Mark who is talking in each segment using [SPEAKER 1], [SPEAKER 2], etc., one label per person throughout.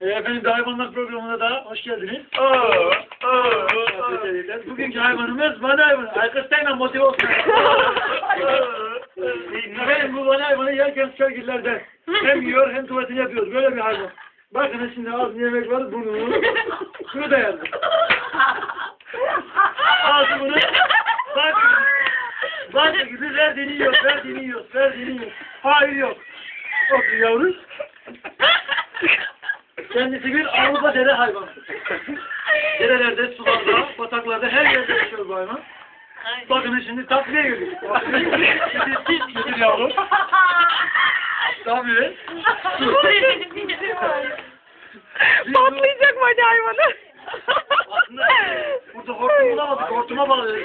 [SPEAKER 1] E, efendim hayvanlar programına da hoş geldiniz. Bugünkü hayvanımız van hayvanı. Arkasıyla motive olsun. efendim bu van hayvanı yerken sergilerde hem yiyor hem tuvaletini yapıyor. Böyle bir hayvan. Bakın şimdi ağzında yemek var burnu. Şunu da yazdım. Ağzı bunu. Bak. Bak gibi verdiğini yiyor, verdiğini yiyor, verdiğini yiyor. Hayır yok. Otur yavrum. Kendisi bir Avrupa dere hayvanı. Derelerde, sularda, bataklarda her yerde yaşıyor bu hayvan. Bakın şimdi takviye geliyor. Şimdi siz getir yavrum. Tabii.
[SPEAKER 2] Patlayacak mı hayvanı?
[SPEAKER 1] Aslında burada hortum bulamadık. Hortuma bağlı.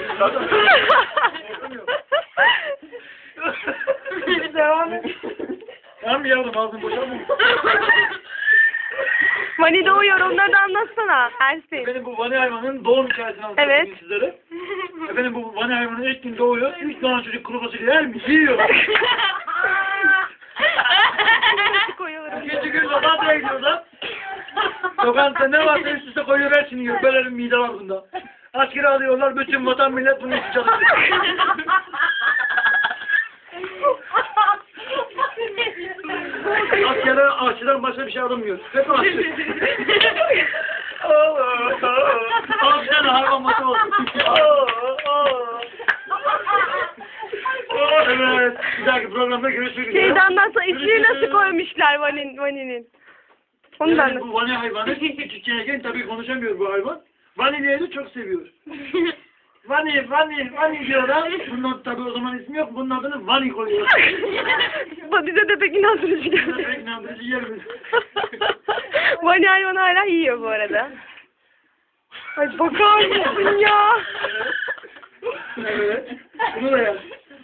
[SPEAKER 2] Devam et.
[SPEAKER 1] Tamam yavrum ağzını boşalma.
[SPEAKER 2] Mani doğuyor onları da anlatsana Ersin.
[SPEAKER 1] Efendim bu vani hayvanın doğum hikayesini anlatacağım
[SPEAKER 2] Evet.
[SPEAKER 1] bugün sizlere. Efendim bu vani hayvanın ilk gün doğuyor. İlk doğan çocuk kuru fasulye yer mi? Yiyor.
[SPEAKER 2] koyuyorum.
[SPEAKER 1] İkinci gün lokantaya gidiyorlar. Lokanta ne varsa üst üste koyuyor hepsini yiyor. Böyle bir mide var bunda. Askeri alıyorlar. Bütün vatan millet bunu için çalışıyor. Askere aşçıdan başka bir şey alınmıyor. Hep aşçı. Al bir tane hayvan matı olsun. evet. Bir dahaki programda görüşmek üzere.
[SPEAKER 2] Şeyde anlatsana ismini nasıl koymuşlar Vani'nin. Vani'nin. Onu da
[SPEAKER 1] Yani
[SPEAKER 2] anlat.
[SPEAKER 1] bu vani hayvanı küçükken tabii konuşamıyor bu hayvan. Vanilya de çok seviyor. Vani, Vani, Vani diyorlar. Bunun tabii o zaman ismi yok. Bunun adını Vani koyuyor.
[SPEAKER 2] Bu bize de pek inandırıcı
[SPEAKER 1] Pek
[SPEAKER 2] geldi.
[SPEAKER 1] inandırıcı yerimiz.
[SPEAKER 2] Vani hayvanı hala yiyor bu arada. Ay bakar mısın ya?
[SPEAKER 1] Evet. Bunu da yaz.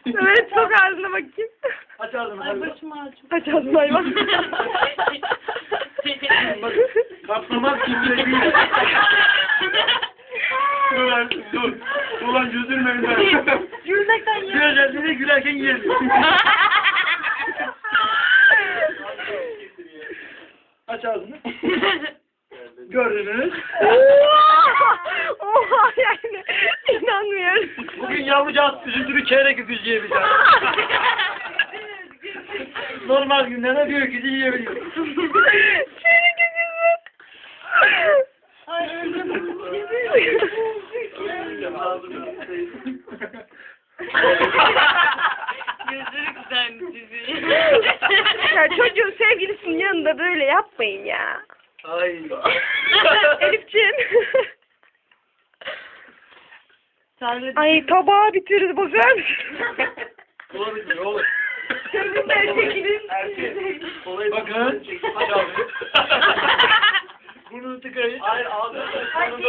[SPEAKER 2] Evet sok ağzına bakayım.
[SPEAKER 1] Aç ağzını. hadi.
[SPEAKER 2] Aç ağzını hayvan.
[SPEAKER 1] Bak, kaplamak kimse değil. Ben.
[SPEAKER 2] Gülmekten
[SPEAKER 1] Gülerken gülerken yiyelim. Aç ağzını. Gördünüz.
[SPEAKER 2] Oha yani inanmıyorum.
[SPEAKER 1] Bugün yavrucağız üzüntülü çeyrek öküz yiyebilir. Normal günlerde bir öküzü yiyebiliyor.
[SPEAKER 3] Gözleri güzelmiş sizin.
[SPEAKER 2] ya çocuğun sevgilisinin yanında böyle yapmayın ya.
[SPEAKER 1] Ay.
[SPEAKER 2] Elifciğim. Ay tabağı bitirdi bakar mısın?
[SPEAKER 1] Olabilir, olur.
[SPEAKER 2] Sevgilimden çekilin.
[SPEAKER 1] Bakın. Aç ağzını. Burnunu tıkayın. Hayır ağzını.
[SPEAKER 2] Hadi.